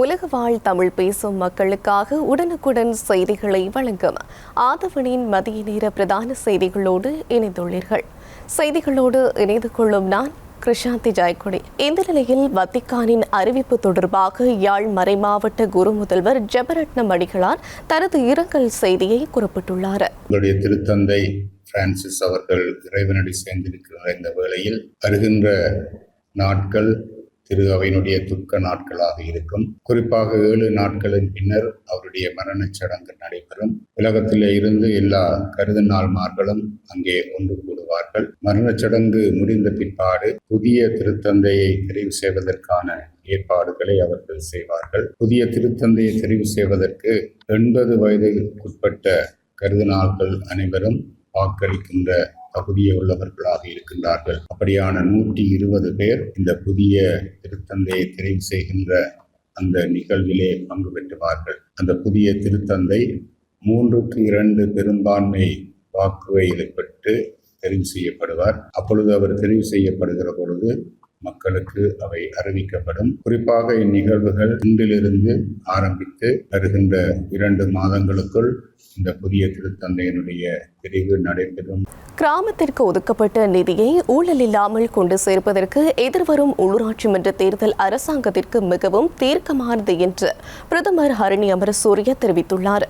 உலக வாழ் தமிழ் பேசும் மக்களுக்காக உடனுக்குடன் செய்திகளை வழங்கும் ஆதவனின் மதிய நேர பிரதான செய்திகளோடு இணைந்துள்ளீர்கள். செய்திகளோடு இணைந்து கொள்ளும் நான் கிருஷாந்தி ஜெயக்குடி. இந்த நிலையில் வத்திக்கானின் அறிவிப்பு தொடர்பாக யாழ் மறைமாவட்ட குரு முதல்வர் ஜெபரட்னம் அடிகளார் தனது இரங்கல் செய்தியை குறிப்பிட்டுள்ளார். திருத்தந்தை பிரான்சிஸ் அவர்கள் இறைவனடி சேர்ந்திருக்கிற இந்த வேளையில். வருகின்ற நாட்கள் திரு அவையினுடைய துக்க நாட்களாக இருக்கும். குறிப்பாக ஏழு நாட்களின் பின்னர் அவருடைய மரணச் சடங்கு நடைபெறும். உலகத்திலே இருந்து எல்லா கருதநாள்மார்களும் அங்கே ஒன்று கூடுவார்கள். மரணச் சடங்கு முடிந்த பிற்பாடு புதிய திருத்தந்தையை தெரிவு செய்வதற்கான ஏற்பாடுகளை அவர்கள் செய்வார்கள். புதிய திருத்தந்தையை தெரிவு செய்வதற்கு எண்பது வயதுக்குட்பட்ட கருதினாள்கள் அனைவரும் வாக்களிக்கின்ற தகுதியை உள்ளவர்களாக இருக்கின்றார்கள். அப்படியான நூற்றி இருபது பேர் இந்த புதிய திருத்தந்தையை தெரிவு செய்கின்ற அந்த நிகழ்விலே பங்கு பெற்றுவார்கள். அந்த புதிய திருத்தந்தை மூன்றுக்கு இரண்டு பெரும்பான்மை வாக்குகளை பெற்று தெரிவு செய்யப்படுவார். அப்பொழுது அவர் தெரிவு செய்யப்படுகிற பொழுது மக்களுக்கு அவை அறிவிக்கப்படும். குறிப்பாக இந்நிகழ்வுகள் இன்றிலிருந்து ஆரம்பித்து வருகின்ற இரண்டு மாதங்களுக்குள் இந்த புதிய திருத்தந்தையினுடைய பிரிவு நடைபெறும். கிராமத்திற்கு ஒதுக்கப்பட்ட நிதியை ஊழல் இல்லாமல் கொண்டு சேர்ப்பதற்கு எதிர்வரும் உள்ளூராட்சி மன்ற தேர்தல் அரசாங்கத்திற்கு மிகவும் தீர்க்கமானது என்று பிரதமர் ஹரணி அமரசூரிய தெரிவித்துள்ளார்.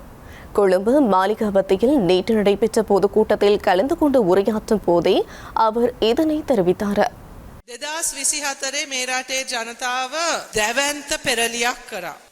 கொழும்பு மாளிகாவத்தியில் நேற்று நடைபெற்ற பொதுக்கூட்டத்தில் கலந்து கொண்டு உரையாற்றும் போதே அவர் இதனை தெரிவித்தார். දෙදස් විසිහතරේ මේ රටේ ජනතාව දැවන්ත පෙරලියක් කරා.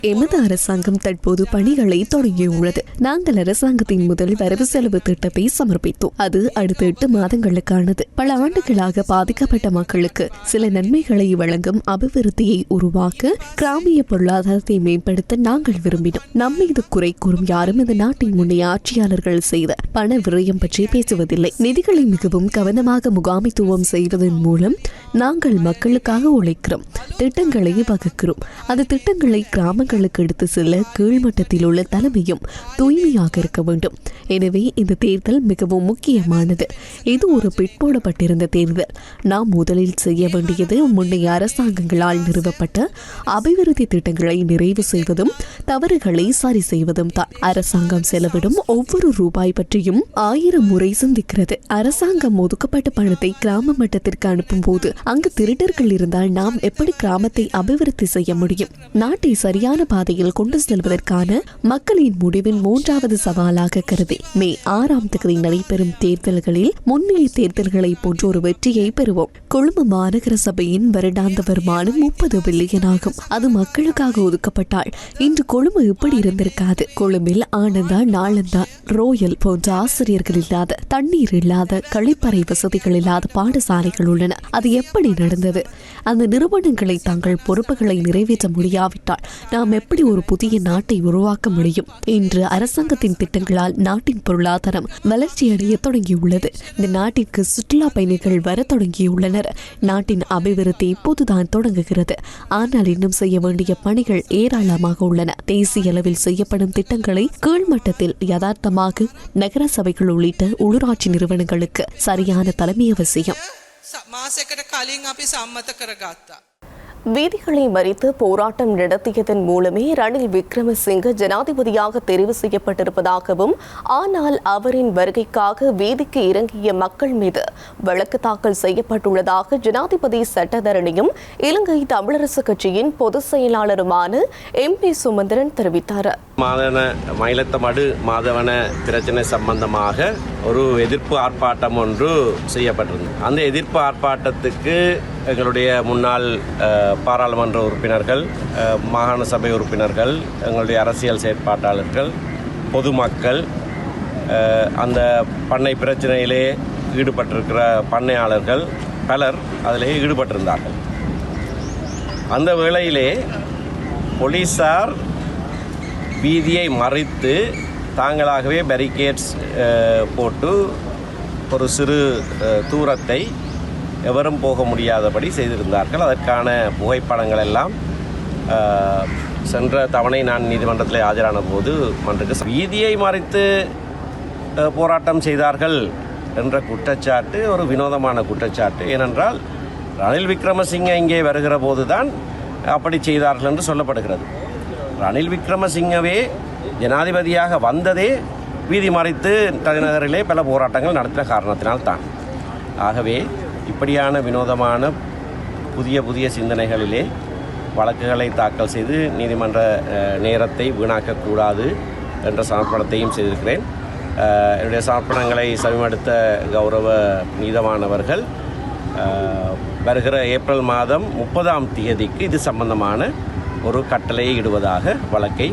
எமது அரசாங்கம் தற்போது பணிகளை தொடங்கியுள்ளது. நாங்கள் அரசாங்கத்தின் முதல் வரவு செலவு திட்டத்தை சமர்ப்பித்தோம். அது அடுத்த எட்டு மாதங்களுக்கானது. பல ஆண்டுகளாக பாதிக்கப்பட்ட மக்களுக்கு சில நன்மைகளை வழங்கும் அபிவிருத்தியை உருவாக்க கிராமிய பொருளாதாரத்தை மேம்படுத்த நாங்கள் விரும்பினோம். நம்ம இது குறை கூறும் யாரும் இந்த நாட்டின் முன்னே ஆட்சியாளர்கள் செய்த பண விரயம் பற்றி பேசுவதில்லை. நிதிகளை மிகவும் கவனமாக முகாமித்துவம் செய்வதன் மூலம் நாங்கள் மக்களுக்காக உழைக்கிறோம் திட்டங்களை வகுக்கிறோம். அந்த திட்டங்களை கிராமங்களுக்கு எடுத்து செல்ல கீழ்மட்டத்தில் உள்ள தலைமையும் தூய்மையாக இருக்க வேண்டும். எனவே இந்த தேர்தல் மிகவும் முக்கியமானது. இது ஒரு பிற்போடப்பட்டிருந்த தேர்தல். நாம் முதலில் செய்ய வேண்டியது முன்னைய அரசாங்கங்களால் நிறுவப்பட்ட அபிவிருத்தி திட்டங்களை நிறைவு செய்வதும் தவறுகளை சரி செய்வதும் தான். அரசாங்கம் செலவிடும் ஒவ்வொரு ரூபாய் பற்றியும் ஆயிரம் முறை சிந்திக்கிறது. அரசாங்கம் ஒதுக்கப்பட்ட பணத்தை கிராம மட்டத்திற்கு அனுப்பும் போது அங்கு திருடர்கள் இருந்தால் நாம் எப்படி கிராமத்தை அபிவிருத்தி செய்ய முடியும்? நாட்டை சரியான பாதையில் கொண்டு செல்வதற்கான மக்களின் முடிவின் மூன்றாவது சவாலாக கருதி மே ஆறாம் தேதி நடைபெறும் தேர்தல்களில் முன்னிலை தேர்தல்களை போன்ற ஒரு வெற்றியை பெறுவோம். கொழும்பு மாநகர சபையின் வருடாந்த வருமானம் முப்பது பில்லியன் ஆகும். அது மக்களுக்காக ஒதுக்கப்பட்டால் இன்று கொழும்பு இப்படி இருந்திருக்காது. கொழும்பில் ஆனந்தா நாளந்தா ரோயல் போன்ற ஆசிரியர்கள் இல்லாத தண்ணீர் இல்லாத கழிப்பறை வசதிகள் இல்லாத பாடசாலைகள் உள்ளன. அது எப்படி நடந்தது? அந்த நிறுவனங்களை தங்கள் பொறுப்புகளை நிறைவேற்ற முடியாவிட்டால் நாம் எப்படி ஒரு புதிய நாட்டை உருவாக்க முடியும்? இன்று அரசாங்கத்தின் திட்டங்களால் நாட்டின் பொருளாதாரம் வளர்ச்சியடைய தொடங்கியுள்ளது. இந்த நாட்டிற்கு சுற்றுலா பயணிகள் வர தொடங்கியுள்ளனர். நாட்டின் அபிவிருத்தி இப்போதுதான் தொடங்குகிறது. ஆனால் இன்னும் செய்ய வேண்டிய பணிகள் ஏராளமாக உள்ளன. தேசிய அளவில் செய்யப்படும் திட்டங்களை கீழ்மட்டத்தில் யதார்த்தமாக நகர சபைகள் உள்ளிட்ட உள்ளூராட்சி நிறுவனங்களுக்கு சரியான தலைமை அவசியம். මාසයකට කලින් අපි සම්මත කරගත්තා. வீதிகளை மறித்து போராட்டம் நடத்தியதன் மூலமே ரணில் விக்ரமசிங்க ஜனாதிபதியாக தெரிவு செய்யப்பட்டிருப்பதாகவும் ஆனால் அவரின் வருகைக்காக வீதிக்கு இறங்கிய மக்கள் மீது வழக்கு தாக்கல் செய்யப்பட்டுள்ளதாக ஜனாதிபதி சட்டத்தரணியும் இலங்கை தமிழரசு கட்சியின் பொதுச் செயலாளருமான எம் பி சுமந்திரன் தெரிவித்தார். மாதவன மயிலத்தமடு மாதவன பிரச்சனை சம்பந்தமாக ஒரு எதிர்ப்பு ஆர்ப்பாட்டம் ஒன்று செய்யப்பட்டிருந்தது. அந்த எதிர்ப்பு ஆர்ப்பாட்டத்துக்கு எங்களுடைய முன்னாள் பாராளுமன்ற உறுப்பினர்கள் மாகாண சபை உறுப்பினர்கள் எங்களுடைய அரசியல் செயற்பாட்டாளர்கள் பொதுமக்கள் அந்த பண்ணை பிரச்சனையிலே ஈடுபட்டிருக்கிற பண்ணையாளர்கள் பலர் அதிலே ஈடுபட்டிருந்தார்கள். அந்த வேளையிலே போலீஸார் வீதியை மறைத்து தாங்களாகவே பேரிகேட்ஸ் போட்டு ஒரு சிறு தூரத்தை எவரும் போக முடியாதபடி செய்திருந்தார்கள். அதற்கான புகைப்படங்கள் எல்லாம் சென்ற தவணை நான் நீதிமன்றத்தில் ஆஜரான போது மன்றுக்கு வீதியை மறைத்து போராட்டம் செய்தார்கள் என்ற குற்றச்சாட்டு ஒரு வினோதமான குற்றச்சாட்டு. ஏனென்றால் ரணில் விக்ரமசிங்க இங்கே வருகிற போதுதான் அப்படி செய்தார்கள் என்று சொல்லப்படுகிறது. ரணில் விக்ரமசிங்கவே ஜனாதிபதியாக வந்ததே வீதி மறைத்து தலைநகரிலே பல போராட்டங்கள் நடத்தின காரணத்தினால் தான் ஆகவே இப்படியான வினோதமான புதிய புதிய சிந்தனைகளிலே வழக்குகளை தாக்கல் செய்து நீதிமன்ற நேரத்தை வீணாக்கக்கூடாது என்ற சமர்ப்பணத்தையும் செய்திருக்கிறேன். என்னுடைய சமர்ப்பணங்களை சமீபடுத்த கௌரவ நீதமானவர்கள் வருகிற ஏப்ரல் மாதம் முப்பதாம் தேதிக்கு இது சம்பந்தமான ஒரு கட்டளையை இடுவதாக வழக்கை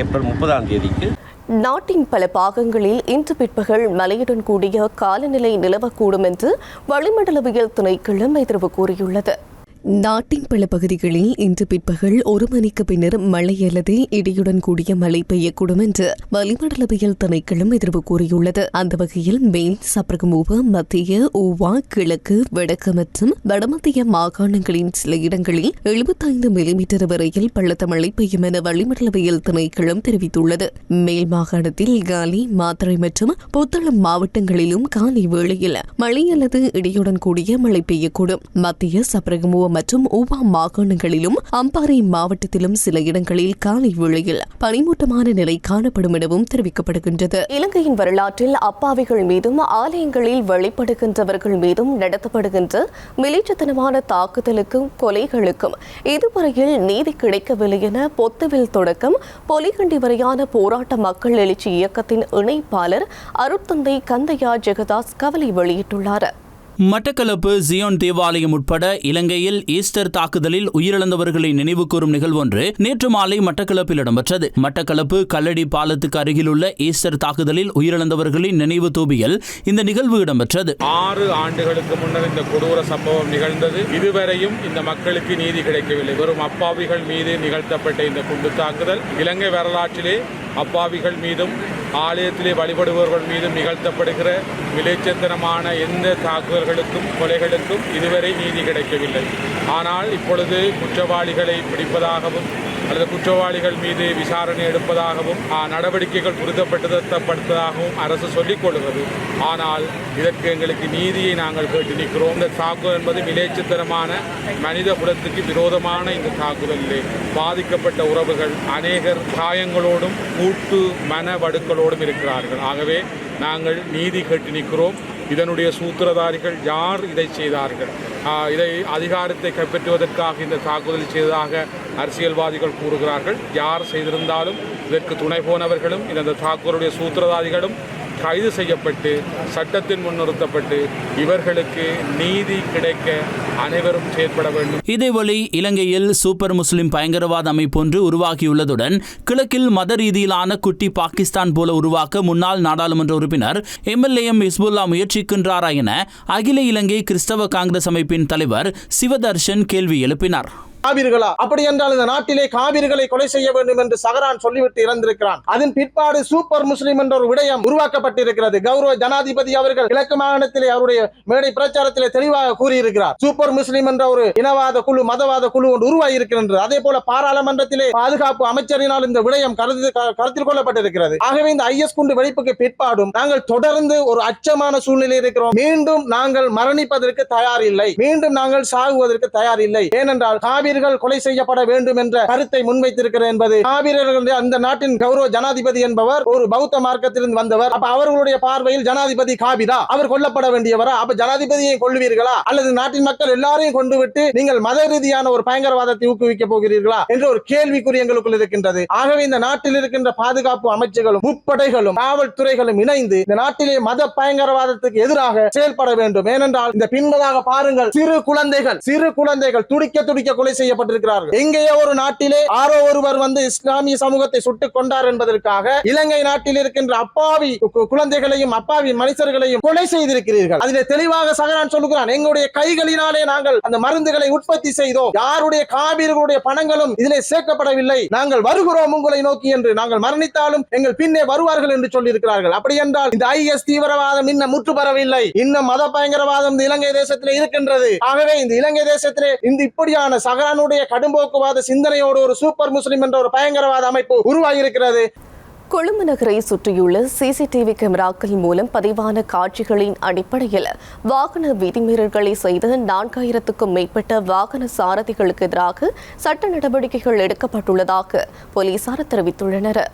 ஏப்ரல் முப்பதாம் தேதிக்கு நாட்டின் பல பாகங்களில் இன்று பிற்பகல் மழையுடன் கூடிய காலநிலை நிலவக்கூடும் என்று வளிமண்டலவியல் திணைக்களம் எதிர்வு கூறியுள்ளது. நாட்டின் பல பகுதிகளில் இன்று பிற்பகல் ஒரு மணிக்கு பின்னர் மழை அல்லது இடியுடன் கூடிய மழை பெய்யக்கூடும் என்று வளிமண்டலவியல் திணைக்களம் எதிர்வு கூறியுள்ளது. அந்த வகையில் மேல் சப்ரகமூவ மத்திய ஓவா கிழக்கு வடக்கு மற்றும் வடமத்திய மாகாணங்களின் சில இடங்களில் எழுபத்தைந்து மில்லிமீட்டர் வரையில் பள்ளத்த மழை பெய்யும் என வளிமண்டலவியல் திணைக்களம் தெரிவித்துள்ளது. மேல் மாகாணத்தில் காலி மாத்தறை மற்றும் புத்தளம் மாவட்டங்களிலும் காலை வேளையில் மழை அல்லது இடியுடன் கூடிய மழை பெய்யக்கூடும். மத்திய சப்ரகமுவ மற்றும் உபா மாகாணங்களிலும் அம்பாறை மாவட்டத்திலும் சில இடங்களில் காலை வேளையில் பனிமூட்டமான நிலை காணப்படும் எனவும் தெரிவிக்கப்படுகின்றது. இலங்கையின் வரலாற்றில் அப்பாவிகள் மீதும் ஆலயங்களில் வழிபடுகின்றவர்கள் மீதும் நடத்தப்படுகின்ற மிலிச்சத்தனமான தாக்குதலுக்கும் கொலைகளுக்கும் இதுவரையில் நீதி கிடைக்கவில்லை என பொத்துவில் தொடக்கம் பொலிகண்டி வரையான போராட்ட மக்கள் எழுச்சி இயக்கத்தின் இணைப்பாளர் அருட்தந்தை கந்தையா ஜெகதாஸ் கவலை வெளியிட்டுள்ளார். மட்டக்களப்பு ஜியோன் தேவாலயம் உட்பட இலங்கையில் ஈஸ்டர் தாக்குதலில் உயிரிழந்தவர்களை நினைவுகூரும் நிகழ்வொன்று நேற்று மாலை மட்டக்களப்பில் இடம்பெற்றது. மட்டக்களப்பு கல்லடி பாலத்துக்கு அருகிலுள்ள ஈஸ்டர் தாக்குதலில் உயிரிழந்தவர்களின் நினைவு தூபியில் இந்த நிகழ்வு இடம்பெற்றது. ஆறு ஆண்டுகளுக்கு முன்னர் இந்த கொடூர சம்பவம் நிகழ்ந்தது. இதுவரையும் இந்த மக்களுக்கு நீதி கிடைக்கவில்லை. வெறும் அப்பாவிகள் மீது நிகழ்த்தப்பட்ட இந்த குண்டு தாக்குதல் இலங்கை வரலாற்றிலே அப்பாவிகள் மீதும் ஆலயத்திலே வழிபடுபவர்கள் மீதும் நிகழ்த்தப்படுகிற விளைச்சத்தனமான எந்த தாக்குதல்களுக்கும் கொலைகளுக்கும் இதுவரை நீதி கிடைக்கவில்லை. ஆனால் இப்பொழுது குற்றவாளிகளை பிடிப்பதாகவும் அல்லது குற்றவாளிகள் மீது விசாரணை எடுப்பதாகவும் நடவடிக்கைகள் துரிதப்படுத்தப்படுத்ததாகவும் அரசு சொல்லிக் கொள்கிறது. ஆனால் இதற்கு எங்களுக்கு நீதியை நாங்கள் கேட்டு நிற்கிறோம். இந்த தாக்குதல் என்பது விளைச்சத்தனமான மனித குலத்துக்கு விரோதமான இந்த தாக்குதலிலே பாதிக்கப்பட்ட உறவுகள் அநேகர் காயங்களோடும் கூட்டு மன வடுக்களோடும் இருக்கிறார்கள். ஆகவே நாங்கள் நீதி கேட்டு நிற்கிறோம். இதனுடைய சூத்திரதாரிகள் யார் இதை செய்தார்கள்? இதை அதிகாரத்தை கைப்பற்றுவதற்காக இந்த தாக்குதல் செய்ததாக அரசியல்வாதிகள் கூறுகிறார்கள். யார் செய்திருந்தாலும் இதற்கு துணை போனவர்களும் இந்த தாக்குதலுடைய சூத்திரதாரிகளும் கைது செய்யப்பட்டு சட்டத்தின் முன்னிறுத்தப்பட்டு இவர்களுக்கு நீதி கிடைக்க அனைவரும் செயற்பட வேண்டும். இதேவழி இலங்கையில் சூப்பர் முஸ்லிம் பயங்கரவாத அமைப்பு ஒன்று உருவாகியுள்ளதுடன் கிழக்கில் மத ரீதியிலான குட்டி பாகிஸ்தான் போல உருவாக்க முன்னாள் நாடாளுமன்ற உறுப்பினர் எம்எல்ஏஎம் இஸ்புல்லா முயற்சிக்கின்றாரா என அகில இலங்கை கிறிஸ்தவ காங்கிரஸ் அமைப்பின் தலைவர் சிவதர்ஷன் கேள்வி எழுப்பினார். காவிர்களா அப்படி என்றால் இந்த நாட்டிலே காவிர்களை கொலை செய்ய வேண்டும் என்று சகரான் சொல்லிவிட்டு இறந்திருக்கிறான். அதன் பிற்பாடு சூப்பர் முஸ்லிம் என்ற ஒரு விடயம் உருவாக்கப்பட்டிருக்கிறது. கௌரவ ஜனாதிபதி அவர்கள் கிழக்கு மாகாணத்திலே அவருடைய மேடை பிரச்சாரத்திலே தெளிவாக கூறியிருக்கிறார். சூப்பர் முஸ்லிம் என்ற ஒரு இனவாத குழு மதவாத குழு ஒன்று உருவாகி இருக்கின்றது அதே போல பாராளுமன்றத்திலே பாதுகாப்பு அமைச்சரினால் இந்த விடயம் கருது க- கருத்தில் கொள்ளப்பட்டிருக்கிறது. ஆகவே இந்த ஐஎஸ் குண்டு வெடிப்புக்கு பிற்பாடும் நாங்கள் தொடர்ந்து ஒரு அச்சமான சூழ்நிலை இருக்கிறோம். மீண்டும் நாங்கள் மரணிப்பதற்கு தயார் இல்லை மீண்டும் நாங்கள் சாகுவதற்கு தயார் இல்லை ஏனென்றால் காவிர்கள் கொலை செய்யப்பட வேண்டும் என்ற கருத்தை முன்வைத்திருக்கிறது என்பது காவிரர்கள் அந்த நாட்டின் கௌரவ ஜனாதிபதி என்பவர் ஒரு பௌத்த மார்க்கத்திலிருந்து வந்தவர். அப்ப அவர்களுடைய பார்வையில் ஜனாதிபதி காபிதா? அவர் கொல்லப்பட வேண்டியவரா? அப்ப ஜனாதிபதியை கொள்வீர்களா அல்லது நாட்டின் மக்கள் எல்லாரையும் கொண்டு விட்டு நீங்கள் மத ரீதியான ஒரு பயங்கரவாதத்தை ஊக்குவிக்க போகிறீர்களா? என்ற ஒரு கேள்விக்குறி எங்களுக்குள் இருக்கின்றது. ஆகவே இந்த நாட்டில் இருக்கின்ற பாதுகாப்பு அமைச்சுகளும் முப்படைகளும் காவல்துறைகளும் இணைந்து இந்த நாட்டிலே மத பயங்கரவாதத்துக்கு எதிராக செயல்பட வேண்டும். ஏனென்றால் இந்த பின்பதாக பாருங்கள் சிறு குழந்தைகள் சிறு குழந்தைகள் துடிக்க துடிக்க கொலை செய்யப்பட்டிருக்கிறார்கள். எங்கேயோ ஒரு நாட்டிலே ஆரோ ஒருவர் வந்து இஸ்லாமிய சமூகத்தை சுட்டுக் கொண்டார் என்பதற்காக இலங்கை நாட்டில் இருக்கின்ற அப்பாவி குழந்தைகளையும் அப்பாவி மனிதர்களையும் கொலை செய்திருக்கிறீர்கள். அதிலே தெளிவாக சகரான் சொல்லுகிறான் எங்களுடைய கைகளினாலே நாங்கள் அந்த மருந்துகளை உற்பத்தி செய்தோம். யாருடைய காவிர்களுடைய பணங்களும் இதிலே சேர்க்கப்படவில்லை. நாங்கள் வருகிறோம் உங்களை நோக்கி என்று நாங்கள் மரணித்தாலும் எங்கள் பின்னே வருவார்கள் என்று சொல்லியிருக்கிறார்கள். அப்படி என்றால் இந்த ஐஎஸ் தீவிரவாதம் இன்னும் முற்று பெறவில்லை இன்னும் மத பயங்கரவாதம் இந்த இலங்கை தேசத்திலே இருக்கின்றது. ஆகவே இந்த இலங்கை தேசத்திலே இந்த இப்படியான சகரான் சகரானுடைய கடும்போக்குவாத சிந்தனையோடு ஒரு சூப்பர் முஸ்லிம் என்ற ஒரு பயங்கரவாத அமைப்பு உருவாகி இருக்கிறது கொழும்பு நகரை சுற்றியுள்ள சிசிடிவி கேமராக்கள் மூலம் பதிவான காட்சிகளின் அடிப்படையில் வாகன விதிமீறல்களை செய்த நான்காயிரத்துக்கும் மேற்பட்ட வாகன சாரதிகளுக்கு எதிராக சட்ட நடவடிக்கைகள் எடுக்கப்பட்டுள்ளதாக போலீசார் தெரிவித்துள்ளனர்.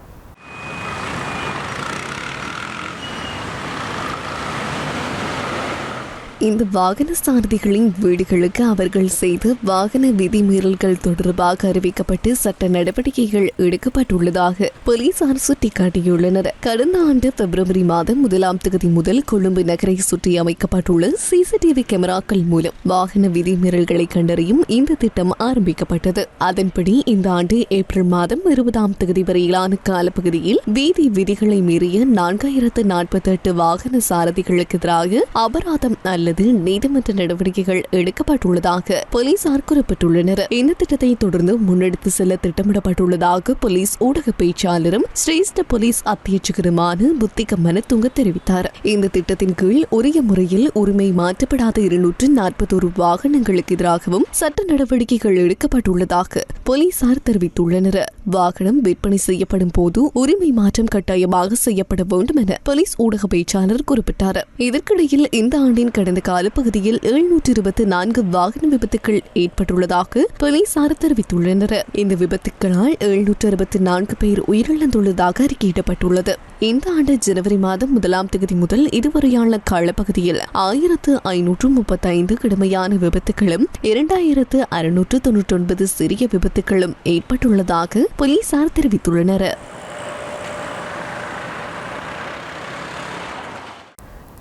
இந்த வாகன சாரதிகளின் வீடுகளுக்கு அவர்கள் செய்த வாகன விதிமீறல்கள் தொடர்பாக அறிவிக்கப்பட்டு சட்ட நடவடிக்கைகள் எடுக்கப்பட்டுள்ளதாக போலீசார் சுட்டிக்காட்டியுள்ளனர். கடந்த ஆண்டு பிப்ரவரி மாதம் முதலாம் தேதி முதல் கொழும்பு நகரை சுற்றி அமைக்கப்பட்டுள்ள சிசிடிவி கேமராக்கள் மூலம் வாகன விதிமீறல்களை கண்டறியும் இந்த திட்டம் ஆரம்பிக்கப்பட்டது. அதன்படி இந்த ஆண்டு ஏப்ரல் மாதம் இருபதாம் தேதி வரையிலான காலப்பகுதியில் வீதி விதிகளை மீறிய நான்காயிரத்து நாற்பத்தி எட்டு வாகன சாரதிகளுக்கு எதிராக அபராதம் அல்லது நீதிமன்ற நடவடிக்கைகள் எடுக்கப்பட்டுள்ளதாக போலீசார் குறிப்பிட்டுள்ளனர் இந்த திட்டத்தை தொடர்ந்து முன்னெடுத்து செல்ல திட்டமிடப்பட்டுள்ளதாக போலீஸ் ஊடக பேச்சாளரும் சிரேஷ்ட போலீஸ் அத்தியட்சகருமான புத்திக மனத்துங்க தெரிவித்தார். இந்த திட்டத்தின் கீழ் உரிய முறையில் உரிமை மாற்றப்படாத இருநூற்று நாற்பத்தோரு வாகனங்களுக்கு எதிராகவும் சட்ட நடவடிக்கைகள் எடுக்கப்பட்டுள்ளதாக போலீசார் தெரிவித்துள்ளனர். வாகனம் விற்பனை செய்யப்படும் போது உரிமை மாற்றம் கட்டாயமாக செய்யப்பட வேண்டும் என போலீஸ் ஊடக பேச்சாளர் குறிப்பிட்டார். இதற்கிடையில் இந்த ஆண்டின் கடந்த காலப்பகுதியில் எழுநூற்று இருபத்தி நான்கு வாகன விபத்துகள் ஏற்பட்டுள்ளதாக போலீசார் தெரிவித்துள்ளனர். இந்த விபத்துக்களால் எழுநூற்று அறுபத்தி நான்கு பேர் உயிரிழந்துள்ளதாக அறிக்கையிடப்பட்டுள்ளது. இந்த ஆண்டு ஜனவரி மாதம் முதலாம் தேதி முதல் இதுவரையான காலப்பகுதியில் ஆயிரத்து ஐநூற்று முப்பத்தைந்து கடுமையான விபத்துகளும் இரண்டாயிரத்து அறுநூற்று தொன்னூற்றி ஒன்பது சிறிய விபத்துகளும் ஏற்பட்டுள்ளதாக போலீசார் தெரிவித்துள்ளனர்.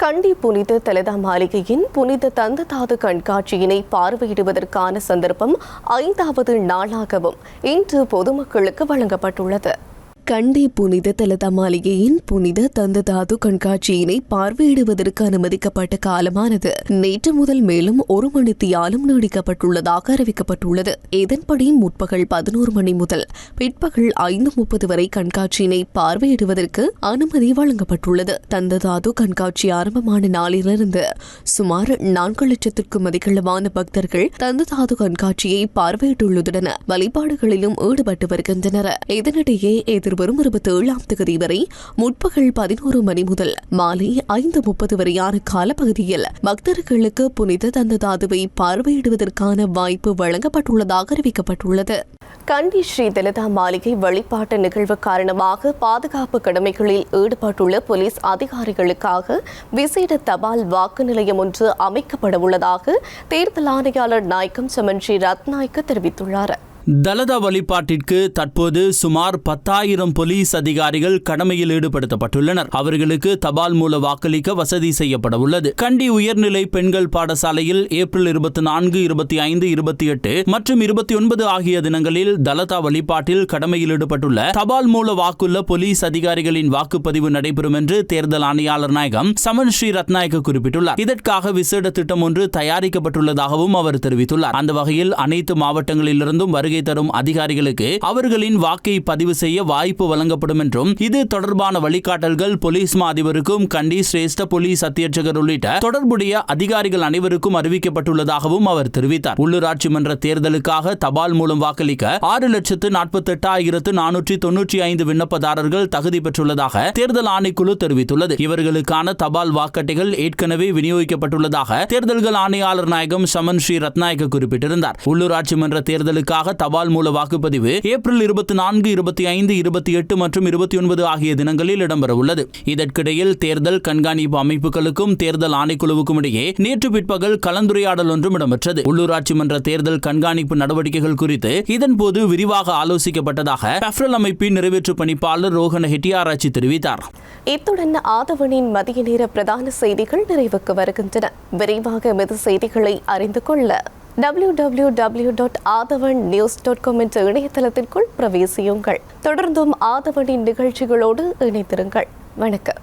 கண்டி புனித தலதா மாளிகையின் புனித தந்ததாது கண்காட்சியினை பார்வையிடுவதற்கான சந்தர்ப்பம் ஐந்தாவது நாளாகவும் இன்று பொதுமக்களுக்கு வழங்கப்பட்டுள்ளது. கண்டி புனித தலதமாளிகையின் மாளிகையின் புனித தந்ததாது கண்காட்சியினை பார்வையிடுவதற்கு அனுமதிக்கப்பட்ட காலமானது. நேற்று முதல் மேலும் ஒரு மணித்தியாலும் நீடிக்கப்பட்டுள்ளதாக அறிவிக்கப்பட்டுள்ளது. இதன்படி முற்பகல் பதினோரு மணி முதல் பிற்பகல் ஐந்து முப்பது வரை கண்காட்சியினை பார்வையிடுவதற்கு அனுமதி வழங்கப்பட்டுள்ளது. தந்த தாது கண்காட்சி ஆரம்பமான நாளிலிருந்து சுமார் நான்கு லட்சத்திற்கும் அதிகளவான பக்தர்கள் தந்ததாது கண்காட்சியை பார்வையிட்டுள்ளதுடன் வழிபாடுகளிலும் ஈடுபட்டு வருகின்றனர். இதனிடையே எதிர்ப்பு எதிர்வரும் இருபத்தி ஏழாம் தேதி வரை முற்பகல் பதினோரு மணி முதல் மாலை ஐந்து முப்பது வரையான காலப்பகுதியில் பக்தர்களுக்கு புனித தந்ததாதுவை பார்வையிடுவதற்கான வாய்ப்பு வழங்கப்பட்டுள்ளதாக அறிவிக்கப்பட்டுள்ளது. கண்டி ஸ்ரீ தலிதா மாளிகை வழிபாட்டு நிகழ்வு காரணமாக பாதுகாப்பு கடமைகளில் ஈடுபட்டுள்ள போலீஸ் அதிகாரிகளுக்காக விசேட தபால் வாக்கு நிலையம் ஒன்று அமைக்கப்பட உள்ளதாக தேர்தல் ஆணையாளர் நாயக்கம் சமன் ஸ்ரீ ரத்நாயக்க தெரிவித்துள்ளார். தலதா வழிபாட்டிற்கு தற்போது சுமார் பத்தாயிரம் போலீஸ் அதிகாரிகள் கடமையில் ஈடுபடுத்தப்பட்டுள்ளனர். அவர்களுக்கு தபால் மூல வாக்களிக்க வசதி செய்யப்பட உள்ளது. கண்டி உயர்நிலை பெண்கள் பாடசாலையில் ஏப்ரல் இருபத்தி நான்கு இருபத்தி ஐந்து இருபத்தி எட்டு மற்றும் இருபத்தி ஒன்பது ஆகிய தினங்களில் தலதா வழிபாட்டில் கடமையில் ஈடுபட்டுள்ள தபால் மூல வாக்குள்ள போலீஸ் அதிகாரிகளின் வாக்குப்பதிவு நடைபெறும் என்று தேர்தல் ஆணையாளர் நாயகம் சமன் ஸ்ரீ ரத்நாயக்க குறிப்பிட்டுள்ளார். இதற்காக விசேட திட்டம் ஒன்று தயாரிக்கப்பட்டுள்ளதாகவும் அவர் தெரிவித்துள்ளார். அந்த வகையில் அனைத்து மாவட்டங்களிலிருந்தும் வருகை தரும் அதிகாரிகளுக்கு அவர்களின் வாக்கை பதிவு செய்ய வாய்ப்பு வழங்கப்படும் என்றும் இது தொடர்பான வழிகாட்டல்கள் போலீஸ் மா அதிபருக்கும் கண்டி சிரேஷ்ட போலீஸ் அத்தியட்சகர் உள்ளிட்ட தொடர்புடைய அதிகாரிகள் அனைவருக்கும் அறிவிக்கப்பட்டுள்ளதாகவும் அவர் தெரிவித்தார். உள்ளூராட்சி மன்ற தேர்தலுக்காக தபால் மூலம் வாக்களிக்க ஆறு லட்சத்து நாற்பத்தி எட்டாயிரத்து நானூற்றி தொன்னூற்றி ஐந்து விண்ணப்பதாரர்கள் தகுதி பெற்றுள்ளதாக தேர்தல் ஆணைக்குழு தெரிவித்துள்ளது. இவர்களுக்கான தபால் வாக்கட்டைகள் ஏற்கனவே விநியோகிக்கப்பட்டுள்ளதாக தேர்தல்கள் ஆணையாளர் நாயகம் சமன் ஸ்ரீ ரத்நாயக்க குறிப்பிட்டிருந்தார். உள்ளூராட்சி மன்ற தேர்தலுக்காக தபால் மூல வாக்குப்பதிவு ஏப்ரல் இருபத்தி நான்கு இருபத்தி ஐந்து இருபத்தி எட்டு மற்றும் இருபத்தி ஒன்பது ஆகிய தினங்களில் இடம்பெற உள்ளது. இதற்கிடையில் தேர்தல் கண்காணிப்பு அமைப்புகளுக்கும் தேர்தல் ஆணைக்குழுவுக்கும் இடையே நேற்று பிற்பகல் கலந்துரையாடல் ஒன்றும் இடம்பெற்றது. உள்ளூராட்சி மன்ற தேர்தல் கண்காணிப்பு நடவடிக்கைகள் குறித்து இதன்போது விரிவாக ஆலோசிக்கப்பட்டதாக ரஃபரல் அமைப்பின் நிறைவேற்று பணிப்பாளர் ரோஹன ஹெட்டியாராய்ச்சி தெரிவித்தார். இத்துடன் ஆதவனின் மதிய நேர பிரதான செய்திகள் நிறைவுக்கு வருகின்றன. விரைவாக மெது செய்திகளை அறிந்து கொள்ள W W W dot Athavan news dot com என்ற இணையதளத்திற்குள் பிரவேசியுங்கள். தொடர்ந்தும் ஆதவனின் நிகழ்ச்சிகளோடு இணைத்திருங்கள் வணக்கம்.